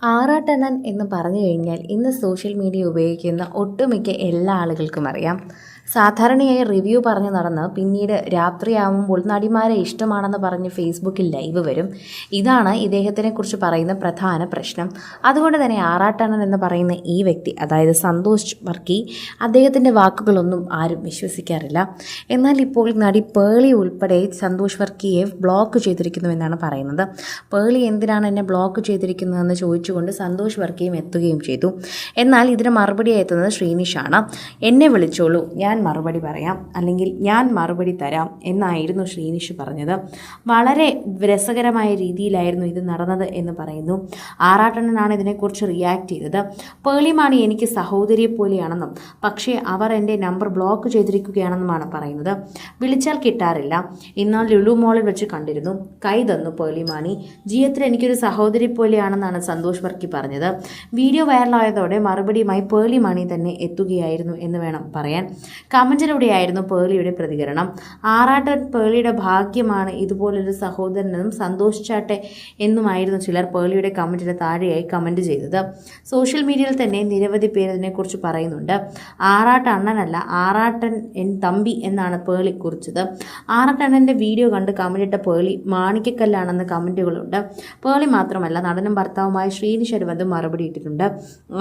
ആ ആറാട്ടണ്ണൻ എന്ന് പറഞ്ഞു കഴിഞ്ഞാൽ ഇന്ന് സോഷ്യൽ മീഡിയ ഉപയോഗിക്കുന്ന ഒട്ടുമിക്ക എല്ലാ ആളുകൾക്കും അറിയാം. സാധാരണയായി റിവ്യൂ പറഞ്ഞു നടന്ന് പിന്നീട് രാത്രിയാവുമ്പോൾ നടിമാരെ ഇഷ്ടമാണെന്ന് പറഞ്ഞ് ഫേസ്ബുക്കിൽ ലൈവ് വരും. ഇതാണ് ഇദ്ദേഹത്തിനെ കുറിച്ച് പറയുന്ന പ്രധാന പ്രശ്നം. അതുകൊണ്ട് തന്നെ ആറാട്ടണ്ണൻ എന്ന് പറയുന്ന ഈ വ്യക്തി അതായത് സന്തോഷ് വർക്കി അദ്ദേഹത്തിന്റെ വാക്കുകളൊന്നും ആരും വിശ്വസിക്കാറില്ല. എന്നാൽ ഇപ്പോൾ നടി പേളി ഉൾപ്പെടെ സന്തോഷ് വർക്കിയെ ബ്ലോക്ക് ചെയ്തിരിക്കുന്നുവെന്നാണ് പറയുന്നത്. പേളി എന്തിനാണ് എന്നെ ബ്ലോക്ക് ചെയ്തിരിക്കുന്നതെന്ന് ചോദിച്ചുകൊണ്ട് സന്തോഷ് വർക്കിയും എത്തുകയും ചെയ്തു. എന്നാൽ ഇതിന് മറുപടി എത്തുന്നത് ശ്രീനിഷാണ്. എന്നെ വിളിച്ചോളൂ ഞാൻ മറുപടി പറയാം അല്ലെങ്കിൽ ഞാൻ മറുപടി തരാം എന്നായിരുന്നു ശ്രീനിഷ് പറഞ്ഞത്. വളരെ രസകരമായ രീതിയിലായിരുന്നു ഇത് നടന്നത് എന്ന് പറയുന്നു. ആറാട്ടണ്ണനാണ് ഇതിനെക്കുറിച്ച് റിയാക്ട് ചെയ്തത്. പേളിമാണി എനിക്ക് സഹോദരിയെ പോലെയാണെന്നും പക്ഷേ അവർ എന്റെ നമ്പർ ബ്ലോക്ക് ചെയ്തിരിക്കുകയാണെന്നുമാണ് പറയുന്നത്. വിളിച്ചാൽ കിട്ടാറില്ല. ഇന്നാൾ ലുലു മോളിൽ വെച്ച് കണ്ടിരുന്നു. കൈ തന്നു പേളിമാണി. ജീവിതത്തിൽ എനിക്കൊരു സഹോദരി പോലെയാണെന്നാണ് സന്തോഷ് വർക്കി പറഞ്ഞത്. വീഡിയോ വൈറലായതോടെ മറുപടിയുമായി പേളി മണി തന്നെ എത്തുകയായിരുന്നു എന്ന് വേണം പറയാൻ. കമന്റിലൂടെയായിരുന്നു പേളിയുടെ പ്രതികരണം. ആറാട്ടൻ പേളിയുടെ ഭാഗ്യമാണ് ഇതുപോലൊരു സഹോദരനെന്നും സന്തോഷിച്ചാട്ടെ എന്നുമായിരുന്നു ചിലർ പേളിയുടെ കമന്റിന് താഴെയായി കമന്റ് ചെയ്തത്. സോഷ്യൽ മീഡിയയിൽ തന്നെ നിരവധി പേർ ഇതിനെക്കുറിച്ച് പറയുന്നുണ്ട്. ആറാട്ട് അണ്ണനല്ല ആറാട്ടൻ എൻ തമ്പി എന്നാണ് പേളി കുറിച്ചത്. ആറാട്ടണ്ണന്റെ വീഡിയോ കണ്ട് കമന്റിട്ട പേളി മാണിക്കക്കല്ലാണെന്ന് കമന്റുകളുണ്ട് പേളി മാത്രമല്ല നടനും ഭർത്താവുമായ ശ്രീനിഷ് അരുവന്ത് മറുപടി ഇട്ടിട്ടുണ്ട്.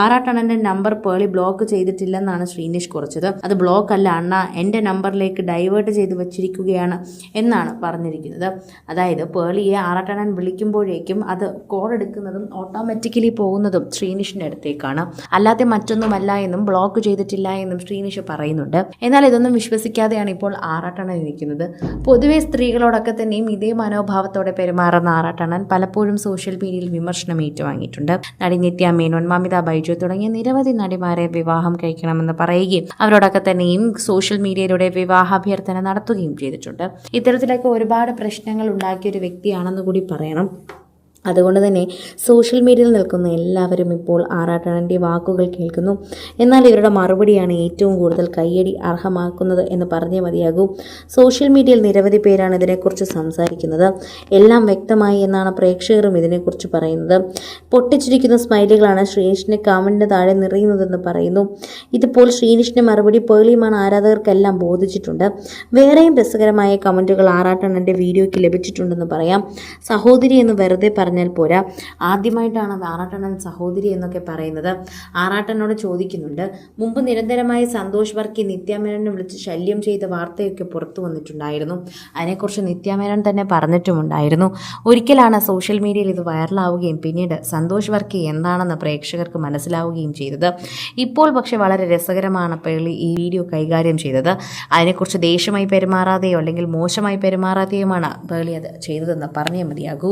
ആറാട്ടണ്ണന്റെ നമ്പർ പേളി ബ്ലോക്ക് ചെയ്തിട്ടില്ലെന്നാണ് ശ്രീനിഷ് കുറിച്ചത്. അത് ബ്ലോക്ക് അല്ല അണ്ണ എന്റെ നമ്പറിലേക്ക് ഡൈവേർട്ട് ചെയ്ത് വെച്ചിരിക്കുകയാണ് എന്നാണ് പറഞ്ഞിരിക്കുന്നത്. അതായത് പേളിയെ ആറാട്ടണ്ണൻ വിളിക്കുമ്പോഴേക്കും അത് കോൾ എടുക്കുന്നതും ഓട്ടോമാറ്റിക്കലി പോകുന്നതും ശ്രീനിഷിന്റെ അടുത്തേക്കാണ്. അല്ലാതെ മറ്റൊന്നുമല്ല എന്നും ബ്ലോക്ക് ചെയ്തിട്ടില്ല എന്നും ശ്രീനിഷ് പറയുന്നുണ്ട്. എന്നാൽ ഇതൊന്നും വിശ്വസിക്കാതെയാണ് ഇപ്പോൾ ആറാട്ടണ്ണൻ ഇരിക്കുന്നത് പൊതുവെ സ്ത്രീകളോടൊക്കെ തന്നെയും ഇതേ മനോഭാവത്തോടെ പെരുമാറുന്ന ആറാട്ടണ്ണൻ പലപ്പോഴും സോഷ്യൽ മീഡിയയിൽ വിമർശനം ഏറ്റുവാങ്ങിയിട്ടുണ്ട്. നടി നിത്യ മേനോൻ മമിത ബൈജു തുടങ്ങിയ നിരവധി നടിമാരെ വിവാഹം കഴിക്കണമെന്ന് പറയുകയും അവരോടൊക്കെ തന്നെയും സോഷ്യൽ മീഡിയയിലൂടെ വിവാഹാഭ്യർത്ഥന നടത്തുകയും ചെയ്തിട്ടുണ്ട്. ഇത്തരത്തിലൊക്കെ ഒരുപാട് പ്രശ്നങ്ങൾ ഉണ്ടാക്കിയ ഒരു വ്യക്തിയാണെന്ന് കൂടി പറയണം. അതുകൊണ്ട് തന്നെ സോഷ്യൽ മീഡിയയിൽ നിൽക്കുന്ന എല്ലാവരും ഇപ്പോൾ ആറാട്ടണന്റെ വാക്കുകൾ കേൾക്കുന്നു. എന്നാൽ ഇവരുടെ മറുപടിയാണ് ഏറ്റവും കൂടുതൽ കയ്യടി അർഹമാക്കുന്നത് എന്ന് പറഞ്ഞേ മതിയാകൂ. സോഷ്യൽ മീഡിയയിൽ നിരവധി പേരാണ് ഇതിനെക്കുറിച്ച് സംസാരിക്കുന്നത്. എല്ലാം വ്യക്തമായി എന്നാണ് പ്രേക്ഷകരും ഇതിനെക്കുറിച്ച് പറയുന്നത്. പൊട്ടിച്ചിരിക്കുന്ന സ്മൈലുകളാണ് ശ്രീനിഷിന്റെ കമന്റിന് താഴെ നിറയുന്നതെന്ന് പറയുന്നു. ഇതിപ്പോൾ ശ്രീനിഷിന്റെ മറുപടി പേളിയുമാണ് ആരാധകർക്കെല്ലാം ബോധിച്ചിട്ടുണ്ട്. വേറെയും രസകരമായ കമന്റുകൾ ആറാട്ടണന്റെ വീഡിയോയ്ക്ക് ലഭിച്ചിട്ടുണ്ടെന്ന് പറയാം. സഹോദരി എന്ന് വെറുതെ പറഞ്ഞാൽ പോരാ. ആദ്യമായിട്ടാണ് ആറാട്ടണ്ണൻ സഹോദരി എന്നൊക്കെ പറയുന്നത്. ആറാട്ടനോട് ചോദിക്കുന്നുണ്ട് മുമ്പ് നിരന്തരമായി സന്തോഷ് വർക്കി നിത്യാമേനോനെ വിളിച്ച് ശല്യം ചെയ്ത വാർത്തയൊക്കെ പുറത്തു വന്നിട്ടുണ്ടായിരുന്നു. അതിനെക്കുറിച്ച് നിത്യാമേനോൻ തന്നെ പറഞ്ഞിട്ടുമുണ്ടായിരുന്നു. ഒരിക്കലാണ് സോഷ്യൽ മീഡിയയിൽ ഇത് വൈറലാവുകയും പിന്നീട് സന്തോഷ് വർക്കി എന്താണെന്ന് പ്രേക്ഷകർക്ക് മനസ്സിലാവുകയും ചെയ്തത്. ഇപ്പോൾ പക്ഷേ വളരെ രസകരമാണ് പേളി ഈ വീഡിയോ കൈകാര്യം ചെയ്തത്. അതിനെക്കുറിച്ച് ദേഷ്യമായി പെരുമാറാതെയോ അല്ലെങ്കിൽ മോശമായി പെരുമാറാതെയുമാണ് പേളി അത് ചെയ്തതെന്ന് പറഞ്ഞേ മതിയാകൂ.